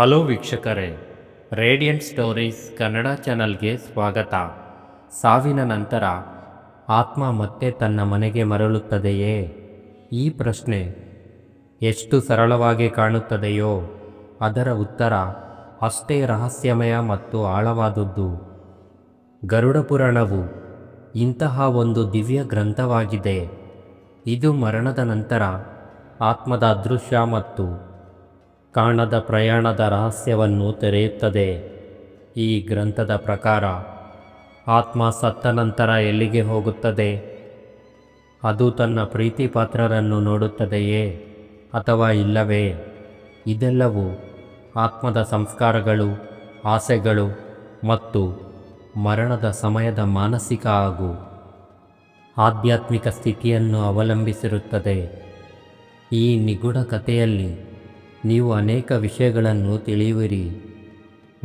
Hello ವೀಕ್ಷಕರೇ, radiant stories Kannada ಚಾನಲ್ಗೆ ಸ್ವಾಗತ. ಸಾವಿನ ನಂತರ ಆತ್ಮ ಮತ್ತೆ ತನ್ನ ಮನೆಗೆ ಮರಳುತ್ತದೆಯೇ? ಈ ಪ್ರಶ್ನೆ ಎಷ್ಟು ಸರಳವಾಗಿ ಕಾಣುತ್ತದೆಯೋ, ಅದರ ಉತ್ತರ ಅಷ್ಟೇ ರಹಸ್ಯಮಯ ಮತ್ತು ಆಳವಾದದ್ದು. ಗರುಡ ಪುರಾಣವು ಇಂತಹ ಒಂದು ದಿವ್ಯ ಗ್ರಂಥವಾಗಿದೆ. ಇದು ಮರಣದ ನಂತರ ಆತ್ಮದ ಅದೃಶ್ಯ ಮತ್ತು ಕಾಣದ ಪ್ರಯಾಣದ ರಹಸ್ಯವನ್ನು ತೆರೆಯುತ್ತದೆ. ಈ ಗ್ರಂಥದ ಪ್ರಕಾರ ಆತ್ಮ ಸತ್ತ ನಂತರ ಎಲ್ಲಿಗೆ ಹೋಗುತ್ತದೆ? ಅದು ತನ್ನ ಪ್ರೀತಿ ಪಾತ್ರರನ್ನು ನೋಡುತ್ತದೆಯೇ ಅಥವಾ ಇಲ್ಲವೇ? ಇದೆಲ್ಲವೂ ಆತ್ಮದ ಸಂಸ್ಕಾರಗಳು, ಆಸೆಗಳು ಮತ್ತು ಮರಣದ ಸಮಯದ ಮಾನಸಿಕ ಹಾಗೂ ಆಧ್ಯಾತ್ಮಿಕ ಸ್ಥಿತಿಯನ್ನು ಅವಲಂಬಿಸಿರುತ್ತದೆ. ಈ ನಿಗೂಢ ಕಥೆಯಲ್ಲಿ ನೀವು ಅನೇಕ ವಿಷಯಗಳನ್ನು ತಿಳಿಯುವಿರಿ.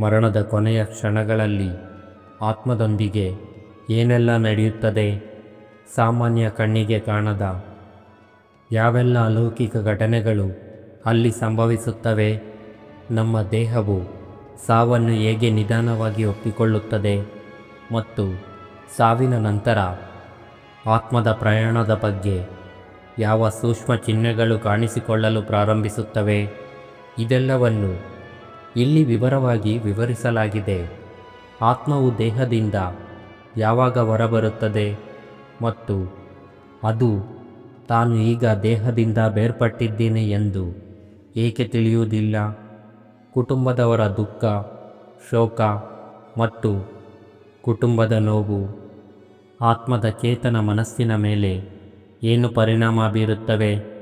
ಮರಣದ ಕೊನೆಯ ಕ್ಷಣಗಳಲ್ಲಿ ಆತ್ಮದೊಂದಿಗೆ ಏನೆಲ್ಲ ನಡೆಯುತ್ತದೆ? ಸಾಮಾನ್ಯ ಕಣ್ಣಿಗೆ ಕಾಣದ ಯಾವೆಲ್ಲ ಅಲೌಕಿಕ ಘಟನೆಗಳು ಅಲ್ಲಿ ಸಂಭವಿಸುತ್ತವೆ? ನಮ್ಮ ದೇಹವು ಸಾವನ್ನು ಹೇಗೆ ನಿಧಾನವಾಗಿ ಒಪ್ಪಿಕೊಳ್ಳುತ್ತದೆ? ಮತ್ತು ಸಾವಿನ ನಂತರ ಆತ್ಮದ ಪ್ರಯಾಣದ ಬಗ್ಗೆ ಯಾವ ಸೂಕ್ಷ್ಮ ಚಿಹ್ನೆಗಳು ಕಾಣಿಸಿಕೊಳ್ಳಲು ಪ್ರಾರಂಭಿಸುತ್ತವೆ? ಇದೆಲ್ಲವನ್ನು ಇಲ್ಲಿ ವಿವರವಾಗಿ ವಿವರಿಸಲಾಗಿದೆ. ಆತ್ಮವು ದೇಹದಿಂದ ಯಾವಾಗ ಹೊರಬರುತ್ತದೆ ಮತ್ತು ಅದು ತಾನು ಈಗ ದೇಹದಿಂದ ಬೇರ್ಪಟ್ಟಿದ್ದೇನೆ ಎಂದು ಏಕೆ ತಿಳಿಯುವುದಿಲ್ಲ. ಕುಟುಂಬದವರ ದುಃಖ, ಶೋಕ ಮತ್ತು ಕುಟುಂಬದ ನೋವು ಆತ್ಮದ ಚೇತನ ಮನಸ್ಸಿನ ಮೇಲೆ ಏನು ಪರಿಣಾಮ ಬೀರುತ್ತವೆ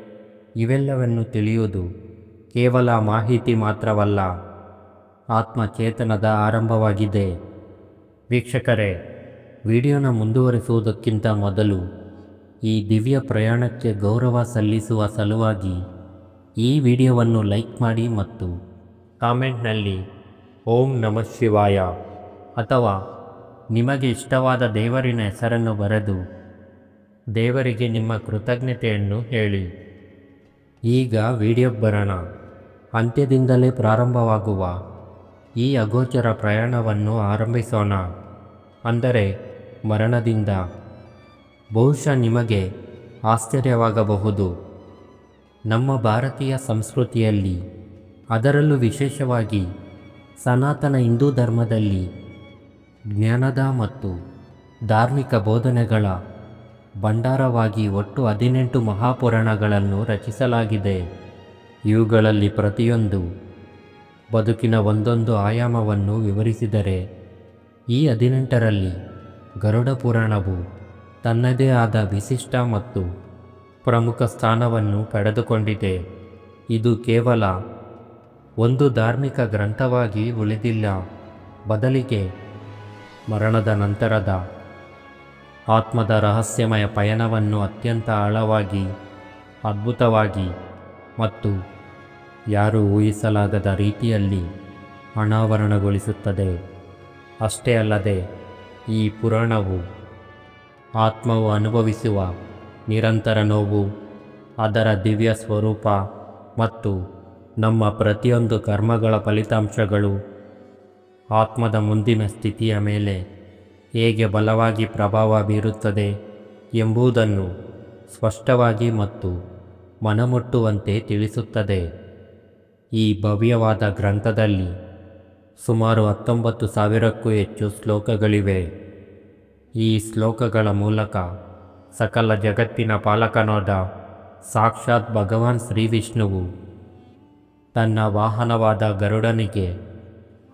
ಇವೆಲ್ಲವನ್ನು ತಿಳಿಯುವುದು ಕೇವಲ ಮಾಹಿತಿ ಮಾತ್ರವಲ್ಲ, ಆತ್ಮಚೇತನದ ಆರಂಭವಾಗಿದೆ. ವೀಕ್ಷಕರೇ, ವಿಡಿಯೋನ ಮುಂದುವರಿಸುವುದಕ್ಕಿಂತ ಮೊದಲು ಈ ದಿವ್ಯ ಪ್ರಯಾಣಕ್ಕೆ ಗೌರವ ಸಲ್ಲಿಸುವ ಸಲುವಾಗಿ ಈ ವಿಡಿಯೋವನ್ನು ಲೈಕ್ ಮಾಡಿ ಮತ್ತು ಕಾಮೆಂಟ್ನಲ್ಲಿ ಓಂ ನಮಃ ಶಿವಾಯ ಅಥವಾ ನಿಮಗೆ ಇಷ್ಟವಾದ ದೇವರಿನ ಹೆಸರನ್ನು ಬರೆದು ದೇವರಿಗೆ ನಿಮ್ಮ ಕೃತಜ್ಞತೆಯನ್ನು ಹೇಳಿ. ಈಗ ವಿಡಿಯೋ ಬರೋಣ. ಅಂತ್ಯದಿಂದಲೇ ಪ್ರಾರಂಭವಾಗುವ ಈ ಅಗೋಚರ ಪ್ರಯಾಣವನ್ನು ಆರಂಭಿಸೋಣ. ಅಂದರೆ ಮರಣದಿಂದ. ಬಹುಶಃ ನಿಮಗೆ ಆಶ್ಚರ್ಯವಾಗಬಹುದು. ನಮ್ಮ ಭಾರತೀಯ ಸಂಸ್ಕೃತಿಯಲ್ಲಿ, ಅದರಲ್ಲೂ ವಿಶೇಷವಾಗಿ ಸನಾತನ ಹಿಂದೂ ಧರ್ಮದಲ್ಲಿ ಜ್ಞಾನದ ಮತ್ತು ಧಾರ್ಮಿಕ ಬೋಧನೆಗಳ ಭಂಡಾರವಾಗಿ ಒಟ್ಟು ಹದಿನೆಂಟು ಮಹಾಪುರಾಣಗಳನ್ನು ರಚಿಸಲಾಗಿದೆ. ಇವುಗಳಲ್ಲಿ ಪ್ರತಿಯೊಂದು ಬದುಕಿನ ಒಂದೊಂದು ಆಯಾಮವನ್ನು ವಿವರಿಸಿದರೆ, ಈ ಹದಿನೆಂಟರಲ್ಲಿ ಗರುಡ ಪುರಾಣವು ತನ್ನದೇ ಆದ ವಿಶಿಷ್ಟ ಮತ್ತು ಪ್ರಮುಖ ಸ್ಥಾನವನ್ನು ಪಡೆದುಕೊಂಡಿದೆ. ಇದು ಕೇವಲ ಒಂದು ಧಾರ್ಮಿಕ ಗ್ರಂಥವಾಗಿ ಉಳಿದಿಲ್ಲ, ಬದಲಿಗೆ ಮರಣದ ನಂತರದ ಆತ್ಮದ ರಹಸ್ಯಮಯ ಪಯಣವನ್ನು ಅತ್ಯಂತ ಆಳವಾಗಿ, ಅದ್ಭುತವಾಗಿ ಮತ್ತು ಯಾರೂ ಊಹಿಸಲಾಗದ ರೀತಿಯಲ್ಲಿ ಅನಾವರಣಗೊಳಿಸುತ್ತದೆ. ಅಷ್ಟೇ ಅಲ್ಲದೆ, ಈ ಪುರಾಣವು ಆತ್ಮವು ಅನುಭವಿಸುವ ನಿರಂತರ ನೋವು, ಅದರ ದಿವ್ಯ ಸ್ವರೂಪ ಮತ್ತು ನಮ್ಮ ಪ್ರತಿಯೊಂದು ಕರ್ಮಗಳ ಫಲಿತಾಂಶಗಳು ಆತ್ಮದ ಮುಂದಿನ ಸ್ಥಿತಿಯ ಮೇಲೆ ಹೇಗೆ ಬಲವಾಗಿ ಪ್ರಭಾವ ಬೀರುತ್ತದೆ ಎಂಬುದನ್ನು ಸ್ಪಷ್ಟವಾಗಿ ಮತ್ತು ಮನಮುಟ್ಟುವಂತೆ ತಿಳಿಸುತ್ತದೆ. ಈ ಭವ್ಯವಾದ ಗ್ರಂಥದಲ್ಲಿ ಸುಮಾರು ಹತ್ತೊಂಬತ್ತು ಸಾವಿರಕ್ಕೂ ಹೆಚ್ಚು ಶ್ಲೋಕಗಳಿವೆ. ಈ ಶ್ಲೋಕಗಳ ಮೂಲಕ ಸಕಲ ಜಗತ್ತಿನ ಪಾಲಕನಾದ ಸಾಕ್ಷಾತ್ ಭಗವಾನ್ ಶ್ರೀ ವಿಷ್ಣುವು ತನ್ನ ವಾಹನವಾದ ಗರುಡನಿಗೆ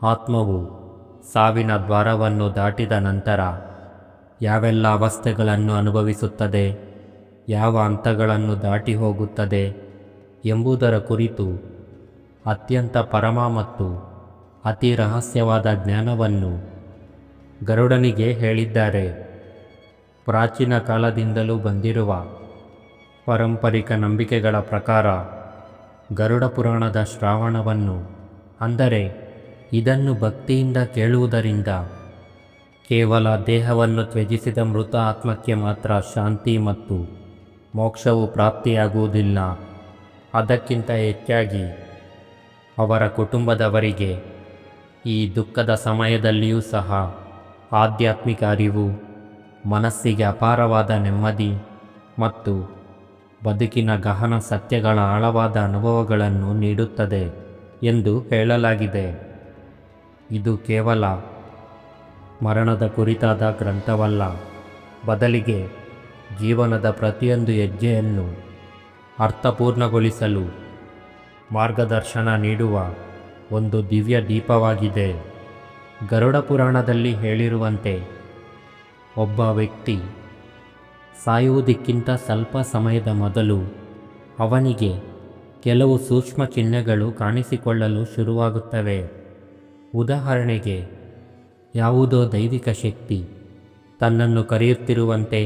ಆತ್ಮವು ಸಾವಿನ ದ್ವಾರವನ್ನು ದಾಟಿದ ನಂತರ ಯಾವೆಲ್ಲ ಅವಸ್ಥೆಗಳನ್ನು ಅನುಭವಿಸುತ್ತದೆ? ಯಾವ ಹಂತಗಳನ್ನು ದಾಟಿ ಹೋಗುತ್ತದೆ ಎಂಬುದರ ಕುರಿತು ಅತ್ಯಂತ ಪರಮ ಮತ್ತು ಅತಿ ರಹಸ್ಯವಾದ ಜ್ಞಾನವನ್ನು ಗರುಡನಿಗೆ ಹೇಳಿದ್ದಾರೆ. ಪ್ರಾಚೀನ ಕಾಲದಿಂದಲೂ ಬಂದಿರುವ ಪಾರಂಪರಿಕ ನಂಬಿಕೆಗಳ ಪ್ರಕಾರ ಗರುಡ ಪುರಾಣದ ಶ್ರಾವಣವನ್ನು, ಅಂದರೆ ಇದನ್ನು ಭಕ್ತಿಯಿಂದ ಕೇಳುವುದರಿಂದ ಕೇವಲ ದೇಹವನ್ನು ತ್ಯಜಿಸಿದ ಮೃತ ಆತ್ಮಕ್ಕೆ ಮಾತ್ರ ಶಾಂತಿ ಮತ್ತು ಮೋಕ್ಷವು ಪ್ರಾಪ್ತಿಯಾಗುವುದಿಲ್ಲ. ಅದಕ್ಕಿಂತ ಹೆಚ್ಚಾಗಿ ಅವರ ಕುಟುಂಬದವರಿಗೆ ಈ ದುಃಖದ ಸಮಯದಲ್ಲಿಯೂ ಸಹ ಆಧ್ಯಾತ್ಮಿಕ ಅರಿವು, ಮನಸ್ಸಿಗೆ ಅಪಾರವಾದ ನೆಮ್ಮದಿ ಮತ್ತು ಬದುಕಿನ ಗಹನ ಸತ್ಯಗಳ ಆಳವಾದ ಅನುಭವಗಳನ್ನು ನೀಡುತ್ತದೆ ಎಂದು ಹೇಳಲಾಗಿದೆ. ಇದು ಕೇವಲ ಮರಣದ ಕುರಿತಾದ ಗ್ರಂಥವಲ್ಲ, ಬದಲಿಗೆ ಜೀವನದ ಪ್ರತಿಯೊಂದು ಹೆಜ್ಜೆಯನ್ನು ಅರ್ಥಪೂರ್ಣಗೊಳಿಸಲು ಮಾರ್ಗದರ್ಶನ ನೀಡುವ ಒಂದು ದಿವ್ಯ ದೀಪವಾಗಿದೆ. ಗರುಡ ಪುರಾಣದಲ್ಲಿ ಹೇಳಿರುವಂತೆ, ಒಬ್ಬ ವ್ಯಕ್ತಿ ಸಾಯುವುದಕ್ಕಿಂತ ಸ್ವಲ್ಪ ಸಮಯದ ಮೊದಲು ಅವನಿಗೆ ಕೆಲವು ಸೂಕ್ಷ್ಮ ಚಿಹ್ನೆಗಳು ಕಾಣಿಸಿಕೊಳ್ಳಲು ಶುರುವಾಗುತ್ತವೆ. ಉದಾಹರಣೆಗೆ, ಯಾವುದೋ ದೈವಿಕ ಶಕ್ತಿ ತನ್ನನ್ನು ಕರೆಯುತ್ತಿರುವಂತೆ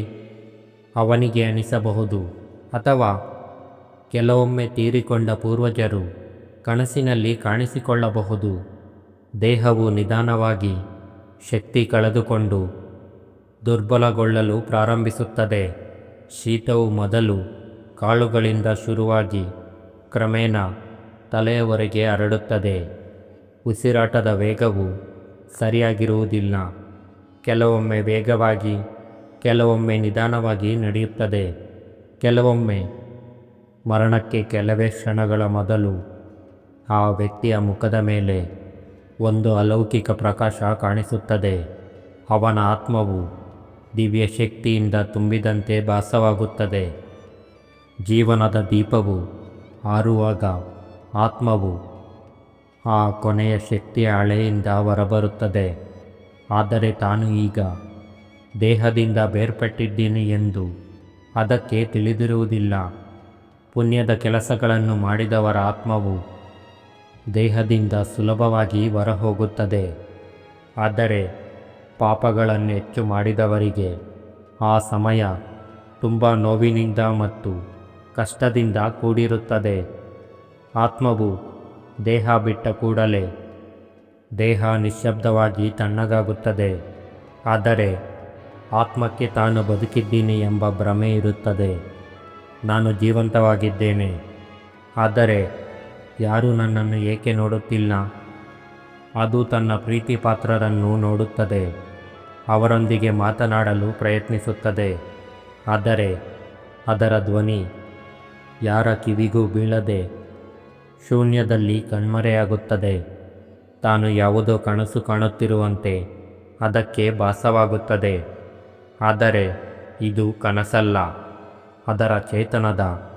ಅವನಿಗೆ ಅನಿಸಬಹುದು. ಅಥವಾ ಕೆಲವೊಮ್ಮೆ ತೀರಿಕೊಂಡ ಪೂರ್ವಜರು ಕನಸಿನಲ್ಲಿ ಕಾಣಿಸಿಕೊಳ್ಳಬಹುದು. ದೇಹವು ನಿಧಾನವಾಗಿ ಶಕ್ತಿ ಕಳೆದುಕೊಂಡು ದುರ್ಬಲಗೊಳ್ಳಲು ಪ್ರಾರಂಭಿಸುತ್ತದೆ. ಶೀತವು ಮೊದಲು ಕಾಳುಗಳಿಂದ ಶುರುವಾಗಿ ಕ್ರಮೇಣ ತಲೆಯವರೆಗೆ ಹರಡುತ್ತದೆ. ಉಸಿರಾಟದ ವೇಗವು ಸರಿಯಾಗಿರುವುದಿಲ್ಲ. ಕೆಲವೊಮ್ಮೆ ವೇಗವಾಗಿ ಕೆಲವೊಮ್ಮೆ ನಿಧಾನವಾಗಿ ನಡೆಯುತ್ತದೆ. ಕೆಲವೊಮ್ಮೆ ಮರಣಕ್ಕೆ ಕೆಲವೇ ಕ್ಷಣಗಳ ಮೊದಲು ಆ ವ್ಯಕ್ತಿಯ ಮುಖದ ಮೇಲೆ ಒಂದು ಅಲೌಕಿಕ ಪ್ರಕಾಶ ಕಾಣಿಸುತ್ತದೆ. ಅವನ ಆತ್ಮವು ದಿವ್ಯ ಶಕ್ತಿಯಿಂದ ತುಂಬಿದಂತೆ ಭಾಸವಾಗುತ್ತದೆ. ಜೀವನದ ದೀಪವು ಆರುವಾಗ ಆತ್ಮವು ಆ ಕೊನೆಯ ಶಕ್ತಿಯ ಹಳೆಯಿಂದ ಹೊರಬರುತ್ತದೆ. ಆದರೆ ತಾನು ಈಗ ದೇಹದಿಂದ ಬೇರ್ಪಟ್ಟಿದ್ದೀನಿ ಎಂದು ಅದಕ್ಕೆ ತಿಳಿದಿರುವುದಿಲ್ಲ. ಪುಣ್ಯದ ಕೆಲಸಗಳನ್ನು ಮಾಡಿದವರ ಆತ್ಮವು ದೇಹದಿಂದ ಸುಲಭವಾಗಿ ಹೊರಹೋಗುತ್ತದೆ. ಆದರೆ ಪಾಪಗಳನ್ನು ಹೆಚ್ಚು ಮಾಡಿದವರಿಗೆ ಆ ಸಮಯ ತುಂಬ ನೋವಿನಿಂದ ಮತ್ತು ಕಷ್ಟದಿಂದ ಕೂಡಿರುತ್ತದೆ. ಆತ್ಮವು ದೇಹ ಬಿಟ್ಟ ಕೂಡಲೇ ದೇಹ ನಿಶ್ಶಬ್ದವಾಗಿ ತಣ್ಣಗಾಗುತ್ತದೆ. ಆದರೆ ಆತ್ಮಕ್ಕೆ ತಾನು ಬದುಕಿದ್ದೀನಿ ಎಂಬ ಭ್ರಮೆ ಇರುತ್ತದೆ. ನಾನು ಜೀವಂತವಾಗಿದ್ದೇನೆ. ಆದರೆ ಯಾರೂ ನನ್ನನ್ನು ಏಕೆ ನೋಡುತ್ತಿಲ್ಲ? ಅದು ತನ್ನ ಪ್ರೀತಿ ಪಾತ್ರರನ್ನು ನೋಡುತ್ತದೆ. ಅವರೊಂದಿಗೆ ಮಾತನಾಡಲು ಪ್ರಯತ್ನಿಸುತ್ತದೆ. ಆದರೆ ಅದರ ಧ್ವನಿ ಯಾರ ಕಿವಿಗೂ ಬೀಳದೆ ಶೂನ್ಯದಲ್ಲಿ ಕಣ್ಮರೆಯಾಗುತ್ತದೆ. ತಾನು ಯಾವುದೋ ಕನಸು ಕಾಣುತ್ತಿರುವಂತೆ ಅದಕ್ಕೆ ಭಾಸವಾಗುತ್ತದೆ. ಆದರೆ ಇದು ಕನಸಲ್ಲ. ಅದರ ಚೇತನದ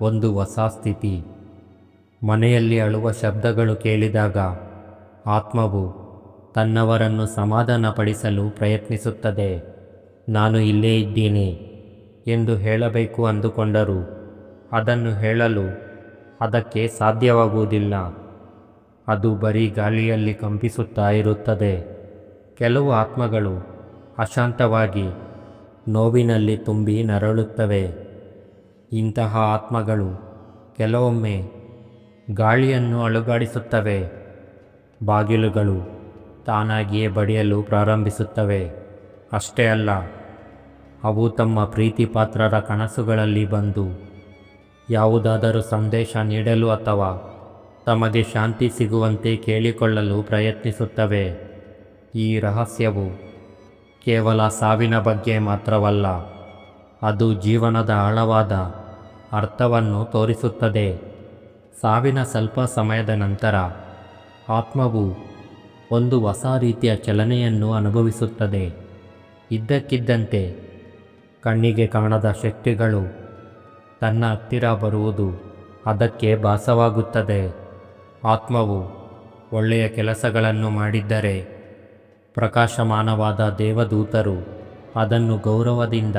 ಒಂದು ಹೊಸ ಸ್ಥಿತಿ. ಮನೆಯಲ್ಲಿ ಅಳುವ ಶಬ್ದಗಳು ಕೇಳಿದಾಗ ಆತ್ಮವು ತನ್ನವರನ್ನು ಸಮಾಧಾನಪಡಿಸಲು ಪ್ರಯತ್ನಿಸುತ್ತದೆ. ನಾನು ಇಲ್ಲೇ ಇದ್ದೀನಿ ಎಂದು ಹೇಳಬೇಕು ಅಂದುಕೊಂಡರು. ಅದನ್ನು ಹೇಳಲು ಅದಕ್ಕೆ ಸಾಧ್ಯವಾಗುವುದಿಲ್ಲ. ಅದು ಬರೀ ಗಾಳಿಯಲ್ಲಿ ಕಂಪಿಸುತ್ತಾ ಇರುತ್ತದೆ. ಕೆಲವು ಆತ್ಮಗಳು ಅಶಾಂತವಾಗಿ ನೋವಿನಲ್ಲಿ ತುಂಬಿ ನರಳುತ್ತವೆ. ಇಂತಹ ಆತ್ಮಗಳು ಕೆಲವೊಮ್ಮೆ ಗಾಳಿಯನ್ನು ಅಳುಗಾಡಿಸುತ್ತವೆ ಬಾಗಿಲುಗಳು ತಾನಾಗಿಯೇ ಬಡಿಯಲು ಪ್ರಾರಂಭಿಸುತ್ತವೆ. ಅಷ್ಟೇ ಅಲ್ಲ, ಅವು ತಮ್ಮ ಪ್ರೀತಿ ಪಾತ್ರರ ಕನಸುಗಳಲ್ಲಿ ಬಂದು ಯಾವುದಾದರೂ ಸಂದೇಶ ನೀಡಲು ಅಥವಾ ತಮಗೆ ಶಾಂತಿ ಸಿಗುವಂತೆ ಕೇಳಿಕೊಳ್ಳಲು ಪ್ರಯತ್ನಿಸುತ್ತವೆ. ಈ ರಹಸ್ಯವು ಕೇವಲ ಸಾವಿನ ಬಗ್ಗೆ ಮಾತ್ರವಲ್ಲ, ಅದು ಜೀವನದ ಆಳವಾದ ಅರ್ಥವನ್ನು ತೋರಿಸುತ್ತದೆ. ಸಾವಿನ ಸ್ವಲ್ಪ ಸಮಯದ ನಂತರ ಆತ್ಮವು ಒಂದು ಹೊಸ ರೀತಿಯ ಚಲನೆಯನ್ನು ಅನುಭವಿಸುತ್ತದೆ. ಇದ್ದಕ್ಕಿದ್ದಂತೆ ಕಣ್ಣಿಗೆ ಕಾಣದ ಶಕ್ತಿಗಳು ತನ್ನ ಹತ್ತಿರ ಬರುವುದು ಅದಕ್ಕೆ ಭಾಸವಾಗುತ್ತದೆ. ಆತ್ಮವು ಒಳ್ಳೆಯ ಕೆಲಸಗಳನ್ನು ಮಾಡಿದ್ದರೆ ಪ್ರಕಾಶಮಾನವಾದ ದೇವದೂತರು ಅದನ್ನು ಗೌರವದಿಂದ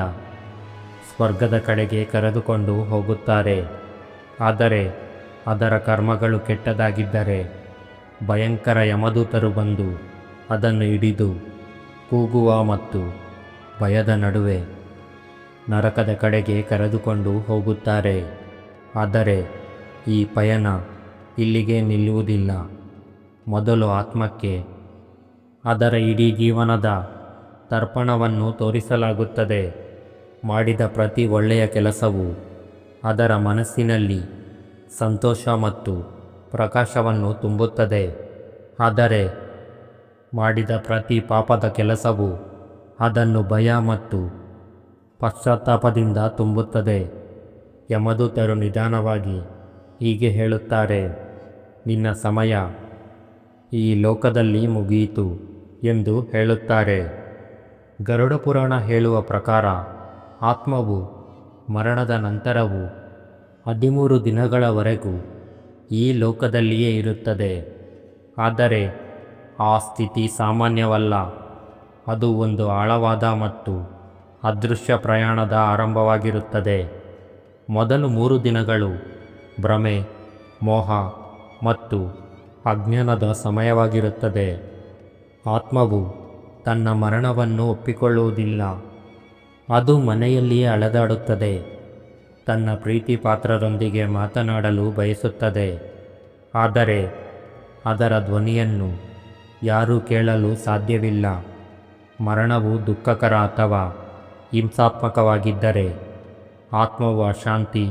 ಸ್ವರ್ಗದ ಕಡೆಗೆ ಕರೆದುಕೊಂಡು ಹೋಗುತ್ತಾರೆ. ಆದರೆ ಅದರ ಕರ್ಮಗಳು ಕೆಟ್ಟದಾಗಿದ್ದರೆ ಭಯಂಕರ ಯಮದೂತರು ಬಂದು ಅದನ್ನು ಹಿಡಿದು ಕೂಗುವ ಮತ್ತು ಭಯದ ನಡುವೆ ನರಕದ ಕಡೆಗೆ ಕರೆದುಕೊಂಡು ಹೋಗುತ್ತಾರೆ. ಆದರೆ ಈ ಪಯಣ ಇಲ್ಲಿಗೆ ನಿಲ್ಲುವುದಿಲ್ಲ. ಮೊದಲು ಆತ್ಮಕ್ಕೆ ಅದರ ಇಡೀ ಜೀವನದ ತರ್ಪಣವನ್ನು ತೋರಿಸಲಾಗುತ್ತದೆ. ಮಾಡಿದ ಪ್ರತಿ ಒಳ್ಳೆಯ ಕೆಲಸವು ಅದರ ಮನಸ್ಸಿನಲ್ಲಿ ಸಂತೋಷ ಮತ್ತು ಪ್ರಕಾಶವನ್ನು ತುಂಬುತ್ತದೆ. ಆದರೆ ಮಾಡಿದ ಪ್ರತಿ ಪಾಪದ ಕೆಲಸವು ಅದನ್ನು ಭಯ ಮತ್ತು ಪಶ್ಚಾತ್ತಾಪದಿಂದ ತುಂಬುತ್ತದೆ ಯಮದೂತರು ನಿಧಾನವಾಗಿ ಹೀಗೆ ಹೇಳುತ್ತಾರೆ. ನಿನ್ನ ಸಮಯ ಈ ಲೋಕದಲ್ಲಿ ಮುಗಿಯಿತು. ಎಂದು ಹೇಳುತ್ತಾರೆ. ಗರುಡ ಪುರಾಣ ಹೇಳುವ ಪ್ರಕಾರ ಆತ್ಮವು ಮರಣದ ನಂತರವೂ ಹದಿಮೂರು ದಿನಗಳವರೆಗೂ ಈ ಲೋಕದಲ್ಲಿಯೇ ಇರುತ್ತದೆ. ಆದರೆ ಆ ಸ್ಥಿತಿ ಸಾಮಾನ್ಯವಲ್ಲ. ಅದು ಒಂದು ಆಳವಾದ ಮತ್ತು ಅದೃಶ್ಯ ಪ್ರಯಾಣದ ಆರಂಭವಾಗಿರುತ್ತದೆ. ಮೊದಲು ಮೂರು ದಿನಗಳು ಭ್ರಮೆ, ಮೋಹ ಮತ್ತು ಅಜ್ಞಾನದ ಸಮಯವಾಗಿರುತ್ತದೆ. ಆತ್ಮವು ತನ್ನ ಮರಣವನ್ನು ಒಪ್ಪಿಕೊಳ್ಳುವುದಿಲ್ಲ. ಅದು ಮನೆಯಲ್ಲಿಯೇ ಅಳದಾಡುತ್ತದೆ ತನ್ನ ಪ್ರೀತಿ ಪಾತ್ರರೊಂದಿಗೆ ಮಾತನಾಡಲು ಬಯಸುತ್ತದೆ. ಆದರೆ ಅದರ ಧ್ವನಿಯನ್ನು ಯಾರೂ ಕೇಳಲು ಸಾಧ್ಯವಿಲ್ಲ. ಮರಣವು ದುಃಖಕರ ಅಥವಾ ಹಿಂಸಾತ್ಮಕವಾಗಿದ್ದರೆ ಆತ್ಮವು ಅಶಾಂತಿ,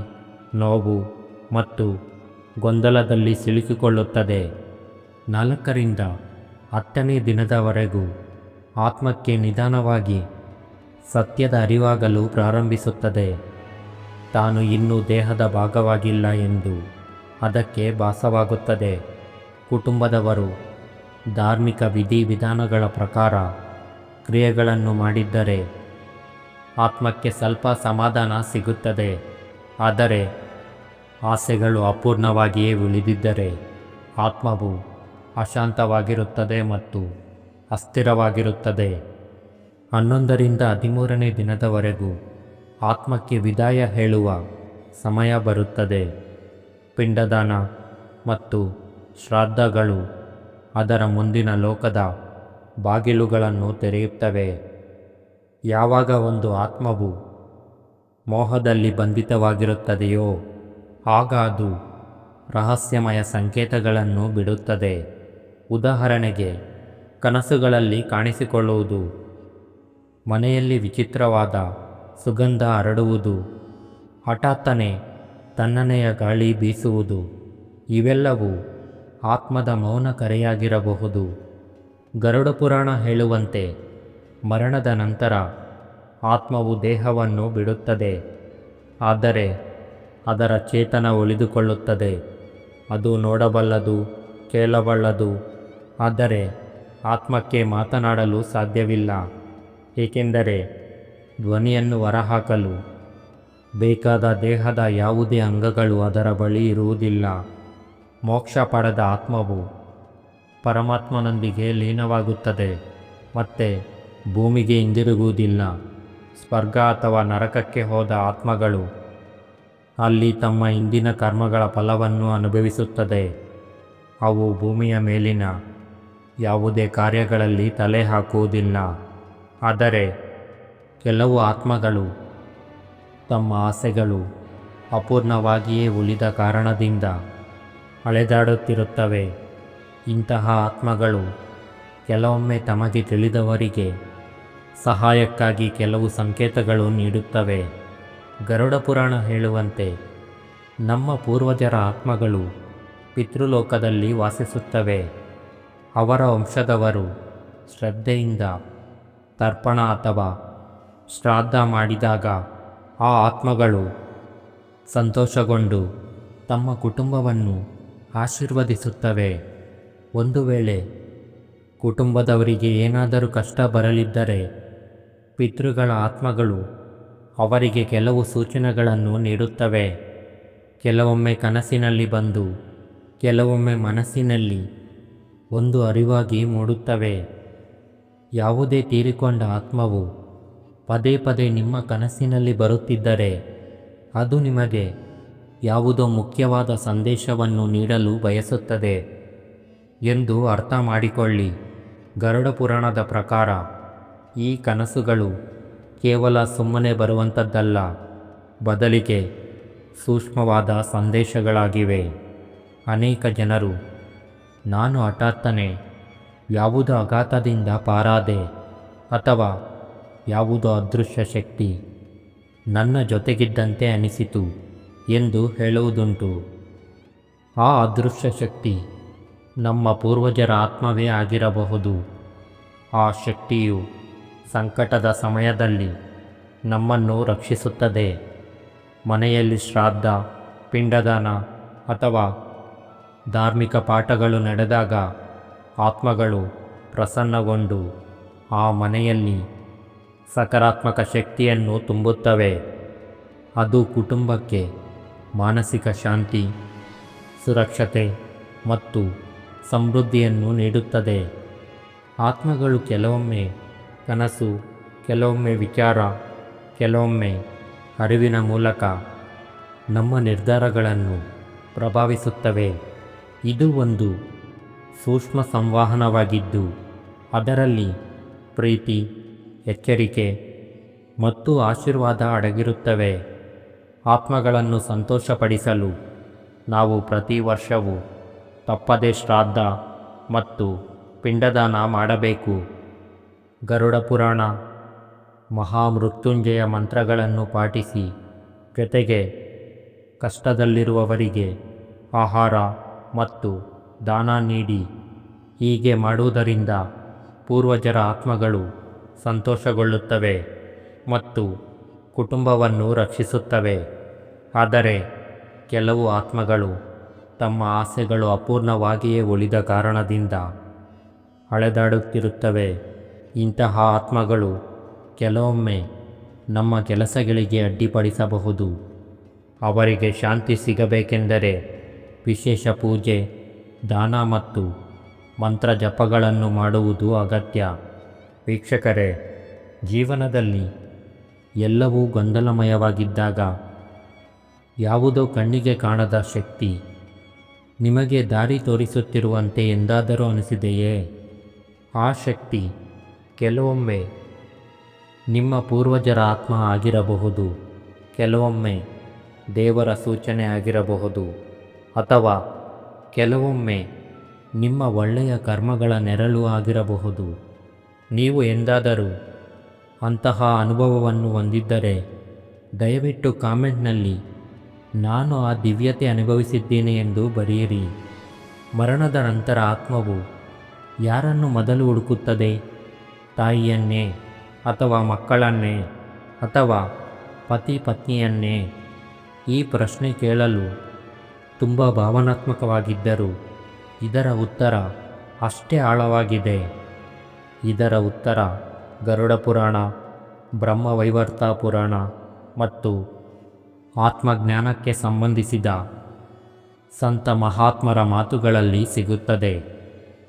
ನೋವು ಮತ್ತು ಗೊಂದಲದಲ್ಲಿ ಸಿಲುಕಿಕೊಳ್ಳುತ್ತದೆ. ನಾಲ್ಕರಿಂದ ಹತ್ತನೇ ದಿನದವರೆಗೂ ಆತ್ಮಕ್ಕೆ ನಿಧಾನವಾಗಿ ಸತ್ಯದ ಅರಿವಾಗಲು ಪ್ರಾರಂಭಿಸುತ್ತದೆ. ತಾನು ಇನ್ನೂ ದೇಹದ ಭಾಗವಾಗಿಲ್ಲ ಎಂದು ಅದಕ್ಕೆ ಭಾಸವಾಗುತ್ತದೆ. ಕುಟುಂಬದವರು ಧಾರ್ಮಿಕ ವಿಧಿವಿಧಾನಗಳ ಪ್ರಕಾರ ಕ್ರಿಯೆಗಳನ್ನು ಮಾಡಿದ್ದರೆ ಆತ್ಮಕ್ಕೆ ಸ್ವಲ್ಪ ಸಮಾಧಾನ ಸಿಗುತ್ತದೆ. ಆದರೆ ಆಸೆಗಳು ಅಪೂರ್ಣವಾಗಿಯೇ ಉಳಿದಿದ್ದರೆ ಆತ್ಮವು ಅಶಾಂತವಾಗಿರುತ್ತದೆ ಮತ್ತು ಅಸ್ಥಿರವಾಗಿರುತ್ತದೆ. ಹನ್ನೊಂದರಿಂದ ಹದಿಮೂರನೇ ದಿನದವರೆಗೂ ಆತ್ಮಕ್ಕೆ ವಿದಾಯ ಹೇಳುವ ಸಮಯ ಬರುತ್ತದೆ. ಪಿಂಡದಾನ ಮತ್ತು ಶ್ರಾದ್ದಗಳು ಅದರ ಮುಂದಿನ ಲೋಕದ ಬಾಗಿಲುಗಳನ್ನು ತೆರೆಯುತ್ತವೆ. ಯಾವಾಗ ಒಂದು ಆತ್ಮವು ಮೋಹದಲ್ಲಿ ಬಂಧಿತವಾಗಿರುತ್ತದೆಯೋ ಆಗ ಅದು ರಹಸ್ಯಮಯ ಸಂಕೇತಗಳನ್ನು ಬಿಡುತ್ತದೆ. ಉದಾಹರಣೆಗೆ, ಕನಸುಗಳಲ್ಲಿ ಕಾಣಿಸಿಕೊಳ್ಳುವುದು, ಮನೆಯಲ್ಲಿ ವಿಚಿತ್ರವಾದ ಸುಗಂಧ ಹರಡುವುದು, ಹಠಾತ್ತನೆ ತಣ್ಣನೆಯ ಗಾಳಿ ಬೀಸುವುದು, ಇವೆಲ್ಲವೂ ಆತ್ಮದ ಮೌನ ಕರೆಯಾಗಿರಬಹುದು. ಗರುಡ ಪುರಾಣ ಹೇಳುವಂತೆ ಮರಣದ ನಂತರ ಆತ್ಮವು ದೇಹವನ್ನು ಬಿಡುತ್ತದೆ, ಆದರೆ ಅದರ ಚೇತನ ಉಳಿದುಕೊಳ್ಳುತ್ತದೆ. ಅದು ನೋಡಬಲ್ಲದು, ಕೇಳಬಲ್ಲದು ಆದರೆ ಆತ್ಮಕ್ಕೆ ಮಾತನಾಡಲು ಸಾಧ್ಯವಿಲ್ಲ, ಏಕೆಂದರೆ ಧ್ವನಿಯನ್ನು ಹೊರಹಾಕಲು ಬೇಕಾದ ದೇಹದ ಯಾವುದೇ ಅಂಗಗಳು ಅದರ ಬಳಿ ಇರುವುದಿಲ್ಲ. ಮೋಕ್ಷ ಪಡೆದ ಆತ್ಮವು ಪರಮಾತ್ಮನೊಂದಿಗೆ ಲೀನವಾಗುತ್ತದೆ, ಮತ್ತೆ ಭೂಮಿಗೆ ಹಿಂದಿರುಗುವುದಿಲ್ಲ. ಸ್ವರ್ಗ ಅಥವಾ ನರಕಕ್ಕೆ ಹೋದ ಆತ್ಮಗಳು ಅಲ್ಲಿ ತಮ್ಮ ಹಿಂದಿನ ಕರ್ಮಗಳ ಫಲವನ್ನು ಅನುಭವಿಸುತ್ತದೆ. ಅವು ಭೂಮಿಯ ಮೇಲಿನ ಯಾವುದೇ ಕಾರ್ಯಗಳಲ್ಲಿ ತಲೆ ಹಾಕುವುದಿಲ್ಲ. ಆದರೆ ಕೆಲವು ಆತ್ಮಗಳು, ತಮ್ಮ ಆಸೆಗಳು ಅಪೂರ್ಣವಾಗಿಯೇ ಉಳಿದ ಕಾರಣದಿಂದ ಅಳೆದಾಡುತ್ತಿರುತ್ತವೆ ಇಂತಹ ಆತ್ಮಗಳು ಕೆಲವೊಮ್ಮೆ ತಮಗೆ ತಿಳಿದವರಿಗೆ ಸಹಾಯಕ್ಕಾಗಿ ಕೆಲವು ಸಂಕೇತಗಳು ನೀಡುತ್ತವೆ. ಗರುಡ ಪುರಾಣ ಹೇಳುವಂತೆ ನಮ್ಮ ಪೂರ್ವಜರ ಆತ್ಮಗಳು ಪಿತೃಲೋಕದಲ್ಲಿ ವಾಸಿಸುತ್ತವೆ. ಅವರ ವಂಶದವರು ಶ್ರದ್ಧೆಯಿಂದ ತರ್ಪಣ ಅಥವಾ ಶ್ರಾದ್ದ ಮಾಡಿದಾಗ ಆ ಆತ್ಮಗಳು ಸಂತೋಷಗೊಂಡು ತಮ್ಮ ಕುಟುಂಬವನ್ನು ಆಶೀರ್ವದಿಸುತ್ತವೆ. ಒಂದು ವೇಳೆ ಕುಟುಂಬದವರಿಗೆ ಏನಾದರೂ ಕಷ್ಟ ಬರಲಿದ್ದರೆ ಪಿತೃಗಳ ಆತ್ಮಗಳು ಅವರಿಗೆ ಕೆಲವು ಸೂಚನೆಗಳನ್ನು ನೀಡುತ್ತವೆ. ಕೆಲವೊಮ್ಮೆ ಕನಸಿನಲ್ಲಿ ಬಂದು, ಕೆಲವೊಮ್ಮೆ ಮನಸ್ಸಿನಲ್ಲಿ ಒಂದು ಅರಿವಾಗಿ ಮೂಡುತ್ತವೆ. ಯಾವುದೇ ತೀರಿಕೊಂಡ ಆತ್ಮವು ಪದೇ ಪದೇ ನಿಮ್ಮ ಕನಸಿನಲ್ಲಿ ಬರುತ್ತಿದ್ದರೆ ಅದು ನಿಮಗೆ ಯಾವುದೋ ಮುಖ್ಯವಾದ ಸಂದೇಶವನ್ನು ನೀಡಲು ಬಯಸುತ್ತದೆ ಎಂದು ಅರ್ಥ ಮಾಡಿಕೊಳ್ಳಿ. ಗರುಡ ಪುರಾಣದ ಪ್ರಕಾರ ಈ ಕನಸುಗಳು ಕೇವಲ ಸುಮ್ಮನೆ ಬರುವಂಥದ್ದಲ್ಲ, ಬದಲಿಗೆ ಸೂಕ್ಷ್ಮವಾದ ಸಂದೇಶಗಳಾಗಿವೆ. ಅನೇಕ ಜನರು ನಾನು ಹಠಾತ್ತನೆ ಯಾವುದು ಅಘಾತದಿಂದ ಪಾರಾದೆ ಅಥವಾ ಯಾವುದು ಅದೃಶ್ಯ ಶಕ್ತಿ? ನನ್ನ ಜೊತೆಗಿದ್ದಂತೆ ಅನಿಸಿತು ಎಂದು ಹೇಳುವುದುಂಟು. ಆ ಅದೃಶ್ಯ ಶಕ್ತಿ ನಮ್ಮ ಪೂರ್ವಜರ ಆತ್ಮವೇ ಆಗಿರಬಹುದು. ಆ ಶಕ್ತಿಯು ಸಂಕಟದ ಸಮಯದಲ್ಲಿ ನಮ್ಮನ್ನು ರಕ್ಷಿಸುತ್ತದೆ. ಮನೆಯಲ್ಲಿ ಶ್ರಾದ್ದ, ಪಿಂಡದಾನ ಅಥವಾ ಧಾರ್ಮಿಕ ಪಾಠಗಳು ನಡೆದಾಗ ಆತ್ಮಗಳು ಪ್ರಸನ್ನಗೊಂಡು ಆ ಮನೆಯಲ್ಲಿ ಸಕಾರಾತ್ಮಕ ಶಕ್ತಿಯನ್ನು ತುಂಬುತ್ತವೆ. ಅದು ಕುಟುಂಬಕ್ಕೆ ಮಾನಸಿಕ ಶಾಂತಿ, ಸುರಕ್ಷತೆ ಮತ್ತು ಸಮೃದ್ಧಿಯನ್ನು ನೀಡುತ್ತದೆ. ಆತ್ಮಗಳು ಕೆಲವೊಮ್ಮೆ ಕನಸು, ಕೆಲವೊಮ್ಮೆ ವಿಚಾರ, ಕೆಲವೊಮ್ಮೆ ಅರಿವಿನ ಮೂಲಕ ನಮ್ಮ ನಿರ್ಧಾರಗಳನ್ನು ಪ್ರಭಾವಿಸುತ್ತವೆ. ಇದು ಒಂದು ಸೂಕ್ಷ್ಮ ಸಂವಹನವಾಗಿದ್ದು, ಅದರಲ್ಲಿ ಪ್ರೀತಿ, ಎಚ್ಚರಿಕೆ ಮತ್ತು ಆಶೀರ್ವಾದ ಅಡಗಿರುತ್ತವೆ. ಆತ್ಮಗಳನ್ನು ಸಂತೋಷಪಡಿಸಲು ನಾವು ಪ್ರತಿ ವರ್ಷವೂ ತಪ್ಪದೇ ಶ್ರಾದ್ದ ಮತ್ತು ಪಿಂಡದಾನ ಮಾಡಬೇಕು. ಗರುಡ ಪುರಾಣ ಮಹಾಮೃತ್ಯುಂಜಯ ಮಂತ್ರಗಳನ್ನು ಪಾಠಿಸಿ, ಜೊತೆಗೆ ಕಷ್ಟದಲ್ಲಿರುವವರಿಗೆ ಆಹಾರ ಮತ್ತು ದಾನ ನೀಡಿ. ಹೀಗೆ ಮಾಡುವುದರಿಂದ ಪೂರ್ವಜರ ಆತ್ಮಗಳು ಸಂತೋಷಗೊಳ್ಳುತ್ತವೆ ಮತ್ತು ಕುಟುಂಬವನ್ನು ರಕ್ಷಿಸುತ್ತವೆ. ಆದರೆ ಕೆಲವು ಆತ್ಮಗಳು ತಮ್ಮ ಆಸೆಗಳು ಅಪೂರ್ಣವಾಗಿಯೇ ಉಳಿದ ಕಾರಣದಿಂದ ಅಳೆದಾಡುತ್ತಿರುತ್ತವೆ ಇಂತಹ ಆತ್ಮಗಳು ಕೆಲವೊಮ್ಮೆ ನಮ್ಮ ಕೆಲಸಗಳಿಗೆ ಅಡ್ಡಿಪಡಿಸಬಹುದು. ಅವರಿಗೆ ಶಾಂತಿ ಸಿಗಬೇಕೆಂದರೆ ವಿಶೇಷ ಪೂಜೆ, ದಾನ ಮತ್ತು ಮಂತ್ರ ಜಪಗಳನ್ನು ಮಾಡುವುದು ಅಗತ್ಯ. ವೀಕ್ಷಕರೇ, ಜೀವನದಲ್ಲಿ ಎಲ್ಲವೂ ಗೊಂದಲಮಯವಾಗಿದ್ದಾಗ ಯಾವುದೋ ಕಣ್ಣಿಗೆ ಕಾಣದ ಶಕ್ತಿ ನಿಮಗೆ ದಾರಿ ತೋರಿಸುತ್ತಿರುವಂತೆ ಎಂದಾದರೂ ಅನಿಸಿದೆಯೇ? ಆ ಶಕ್ತಿ ಕೆಲವೊಮ್ಮೆ ನಿಮ್ಮ ಪೂರ್ವಜರ ಆತ್ಮ ಆಗಿರಬಹುದು, ಕೆಲವೊಮ್ಮೆ ದೇವರ ಸೂಚನೆ ಆಗಿರಬಹುದು. ಅಥವಾ ಕೆಲವೊಮ್ಮೆ ನಿಮ್ಮ ಒಳ್ಳೆಯ ಕರ್ಮಗಳ ನೆರಳು ಆಗಿರಬಹುದು. ನೀವು ಎಂದಾದರೂ ಅಂತಹ ಅನುಭವವನ್ನು ಹೊಂದಿದ್ದರೆ, ದಯವಿಟ್ಟು ಕಾಮೆಂಟ್ನಲ್ಲಿ, ನಾನು ಆ ದಿವ್ಯತೆ ಅನುಭವಿಸಿದ್ದೇನೆ ಎಂದು ಬರೆಯಿರಿ. ಮರಣದ ನಂತರ ಆತ್ಮವು ಯಾರನ್ನು ಮೊದಲು ಹುಡುಕುತ್ತದೆ? ತಾಯಿಯನ್ನೇ ಅಥವಾ ಮಕ್ಕಳನ್ನೇ ಅಥವಾ ಪತಿ ಪತ್ನಿಯನ್ನೇ? ಈ ಪ್ರಶ್ನೆ ಕೇಳಲು ತುಂಬ ಭಾವನಾತ್ಮಕವಾಗಿದ್ದರು ಇದರ ಉತ್ತರ ಅಷ್ಟೇ ಆಳವಾಗಿದೆ. ಇದರ ಉತ್ತರ ಗರುಡ ಪುರಾಣ, ಬ್ರಹ್ಮವೈವರ್ತ ಪುರಾಣ ಮತ್ತು ಆತ್ಮಜ್ಞಾನಕ್ಕೆ ಸಂಬಂಧಿಸಿದ ಸಂತ ಮಹಾತ್ಮರ ಮಾತುಗಳಲ್ಲಿ ಸಿಗುತ್ತದೆ.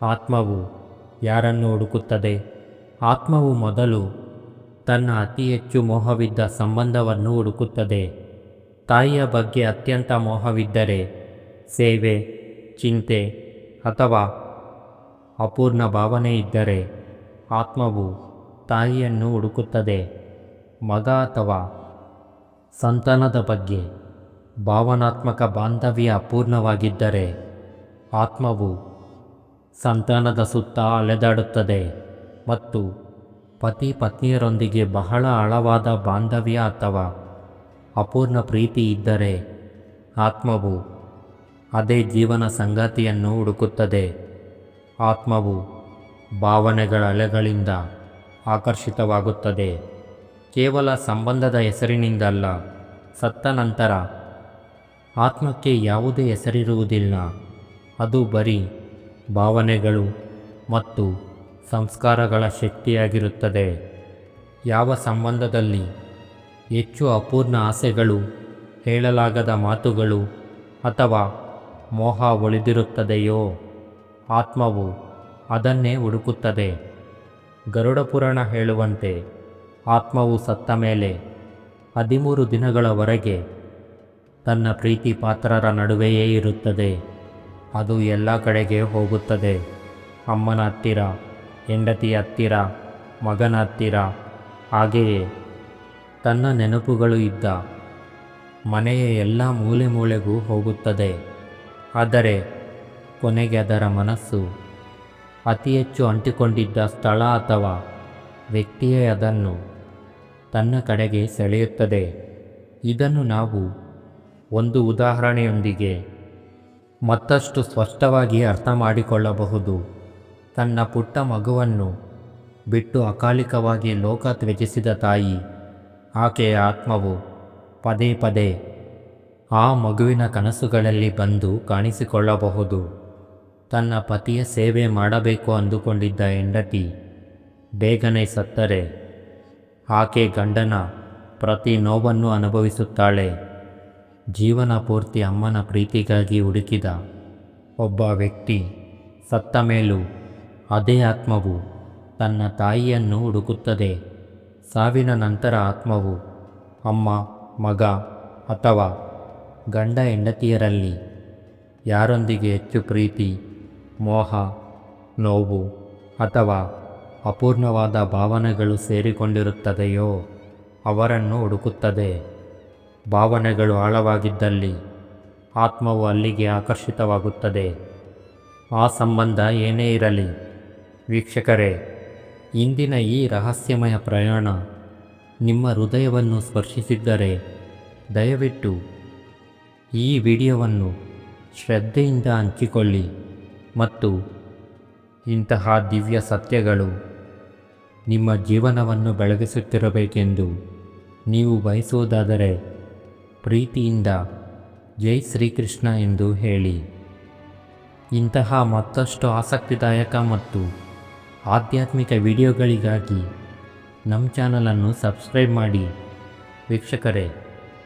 ಆತ್ಮವು ಯಾರನ್ನು ಹುಡುಕುತ್ತದೆ? ಆತ್ಮವು ಮೊದಲು ತನ್ನ ಅತಿ ಹೆಚ್ಚು ಮೋಹವಿದ್ದ ಸಂಬಂಧವನ್ನು ಹುಡುಕುತ್ತದೆ. ತಾಯಿಯ ಬಗ್ಗೆ ಅತ್ಯಂತ ಮೋಹವಿದ್ದರೆ ಸೇವೆ, ಚಿಂತೆ ಅಥವಾ ಅಪೂರ್ಣ ಭಾವನೆ ಇದ್ದರೆ ಆತ್ಮವು ತಾಯಿಯನ್ನು ಹುಡುಕುತ್ತದೆ. ಮಗ ಅಥವಾ ಸಂತಾನದ ಬಗ್ಗೆ ಭಾವನಾತ್ಮಕ ಬಾಂಧವ್ಯ ಅಪೂರ್ಣವಾಗಿದ್ದರೆ ಆತ್ಮವು ಸಂತಾನದ ಸುತ್ತ ಅಲೆದಾಡುತ್ತದೆ ಮತ್ತು ಪತಿ ಪತ್ನಿಯರೊಂದಿಗೆ ಬಹಳ ಆಳವಾದ ಬಾಂಧವ್ಯ ಅಥವಾ ಅಪೂರ್ಣ ಪ್ರೀತಿ ಇದ್ದರೆ ಆತ್ಮವು ಅದೇ ಜೀವನ ಸಂಗಾತಿಯನ್ನು ಹುಡುಕುತ್ತದೆ. ಆತ್ಮವು ಭಾವನೆಗಳ ಅಲೆಗಳಿಂದ ಆಕರ್ಷಿತವಾಗುತ್ತದೆ. ಕೇವಲ ಸಂಬಂಧದ ಹೆಸರಿನಿಂದಲ್ಲ, ಸತ್ತ ನಂತರ ಆತ್ಮಕ್ಕೆ ಯಾವುದೇ ಹೆಸರಿರುವುದಿಲ್ಲ. ಅದು ಬರೀ ಭಾವನೆಗಳು ಮತ್ತು ಸಂಸ್ಕಾರಗಳ ಶಕ್ತಿಯಾಗಿರುತ್ತದೆ. ಯಾವ ಸಂಬಂಧದಲ್ಲಿ ಹೆಚ್ಚು ಅಪೂರ್ಣ ಆಸೆಗಳು, ಹೇಳಲಾಗದ ಮಾತುಗಳು ಅಥವಾ ಮೋಹ ಉಳಿದಿರುತ್ತದೆಯೋ ಆತ್ಮವು ಅದನ್ನೇ ಹುಡುಕುತ್ತದೆ. ಗರುಡ ಪುರಾಣ ಹೇಳುವಂತೆ ಆತ್ಮವು ಸತ್ತ ಮೇಲೆ ಹದಿಮೂರು ದಿನಗಳವರೆಗೆ ತನ್ನ ಪ್ರೀತಿ ಪಾತ್ರರ ನಡುವೆಯೇ ಇರುತ್ತದೆ. ಅದು ಎಲ್ಲ ಕಡೆಗೆ ಹೋಗುತ್ತದೆ. ಅಮ್ಮನ ಹತ್ತಿರ, ಹೆಂಡತಿ ಹತ್ತಿರ, ಮಗನ ಹತ್ತಿರ. ಹಾಗೆಯೇ ತನ್ನ ನೆನಪುಗಳು ಇದ್ದ ಮನೆಯ ಎಲ್ಲ ಮೂಲೆ ಮೂಲೆಗೂ ಹೋಗುತ್ತದೆ. ಆದರೆ ಕೊನೆಗೆ ಅದರ ಮನಸ್ಸು ಅತಿ ಹೆಚ್ಚು ಅಂಟಿಕೊಂಡಿದ್ದ ಸ್ಥಳ ಅಥವಾ ವ್ಯಕ್ತಿಯೇ ಅದನ್ನು ತನ್ನ ಕಡೆಗೆ ಸೆಳೆಯುತ್ತದೆ. ಇದನ್ನು ನಾವು ಒಂದು ಉದಾಹರಣೆಯೊಂದಿಗೆ ಮತ್ತಷ್ಟು ಸ್ಪಷ್ಟವಾಗಿ ಅರ್ಥ ಮಾಡಿಕೊಳ್ಳಬಹುದು. ತನ್ನ ಪುಟ್ಟ ಮಗುವನ್ನು ಬಿಟ್ಟು ಅಕಾಲಿಕವಾಗಿ ಲೋಕ ತ್ಯಜಿಸಿದ ತಾಯಿ, ಆಕೆಯ ಆತ್ಮವು ಪದೇ ಪದೇ ಆ ಮಗುವಿನ ಕನಸುಗಳಲ್ಲಿ ಬಂದು ಕಾಣಿಸಿಕೊಳ್ಳಬಹುದು. ತನ್ನ ಪತಿಯ ಸೇವೆ ಮಾಡಬೇಕು ಅಂದುಕೊಂಡಿದ್ದ ಹೆಂಡತಿ ಬೇಗನೆ ಸತ್ತರೆ. ಆಕೆ ಗಂಡನ ಪ್ರತಿ ನೋವನ್ನು ಅನುಭವಿಸುತ್ತಾಳೆ. ಜೀವನ ಪೂರ್ತಿ ಅಮ್ಮನ ಪ್ರೀತಿಗಾಗಿ ಹುಡುಕಿದ ಒಬ್ಬ ವ್ಯಕ್ತಿ ಸತ್ತ ಮೇಲೂ ಅದೇ ಆತ್ಮವು ತನ್ನ ತಾಯಿಯನ್ನು ಹುಡುಕುತ್ತದೆ. ಸಾವಿನ ನಂತರ ಆತ್ಮವು ಅಮ್ಮ, ಮಗ ಅಥವಾ ಗಂಡ ಹೆಂಡತಿಯರಲ್ಲಿ ಯಾರೊಂದಿಗೆ ಹೆಚ್ಚು ಪ್ರೀತಿ, ಮೋಹ, ನೋವು ಅಥವಾ ಅಪೂರ್ಣವಾದ ಭಾವನೆಗಳು ಸೇರಿಕೊಂಡಿರುತ್ತದೆಯೋ ಅವರನ್ನು ಹುಡುಕುತ್ತದೆ. ಭಾವನೆಗಳು ಆಳವಾಗಿದ್ದಲ್ಲಿ ಆತ್ಮವು ಅಲ್ಲಿಗೆ ಆಕರ್ಷಿತವಾಗುತ್ತದೆ. ಆ ಸಂಬಂಧ ಏನೇ ಇರಲಿ, ವೀಕ್ಷಕರೇ, ಇಂದಿನ ಈ ರಹಸ್ಯಮಯ ಪ್ರಯಾಣ ನಿಮ್ಮ ಹೃದಯವನ್ನು ಸ್ಪರ್ಶಿಸಿದ್ದರೆ ದಯವಿಟ್ಟು ಈ ವಿಡಿಯೋವನ್ನು ಶ್ರದ್ಧೆಯಿಂದ ಹಂಚಿಕೊಳ್ಳಿ ಮತ್ತು ಇಂತಹ ದಿವ್ಯ ಸತ್ಯಗಳು ನಿಮ್ಮ ಜೀವನವನ್ನು ಬೆಳಗಿಸುತ್ತಿರಬೇಕೆಂದು ನೀವು ಬಯಸುವುದಾದರೆ ಪ್ರೀತಿಯಿಂದ ಜೈ ಶ್ರೀಕೃಷ್ಣ ಎಂದು ಹೇಳಿ. ಇಂತಹ ಮತ್ತಷ್ಟು ಆಸಕ್ತಿದಾಯಕ ಮತ್ತು ಆಧ್ಯಾತ್ಮಿಕ ವಿಡಿಯೋಗಳಿಗಾಗಿ ನಮ್ಮ ಚಾನಲನ್ನು ಸಬ್ಸ್ಕ್ರೈಬ್ ಮಾಡಿ. ವೀಕ್ಷಕರೇ,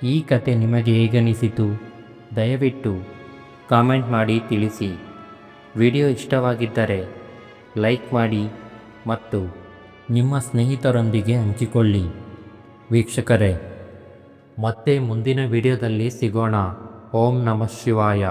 ಈ ಕತೆ ನಿಮಗೆ ಹೇಗನಿಸಿತು? ದಯವಿಟ್ಟು ಕಾಮೆಂಟ್ ಮಾಡಿ ತಿಳಿಸಿ. ವಿಡಿಯೋ ಇಷ್ಟವಾಗಿದ್ದರೆ ಲೈಕ್ ಮಾಡಿ ಮತ್ತು ನಿಮ್ಮ ಸ್ನೇಹಿತರೊಂದಿಗೆ ಹಂಚಿಕೊಳ್ಳಿ. ವೀಕ್ಷಕರೇ, ಮತ್ತೆ ಮುಂದಿನ ವಿಡಿಯೋದಲ್ಲಿ ಸಿಗೋಣ. ಓಂ ನಮಃ ಶಿವಾಯ.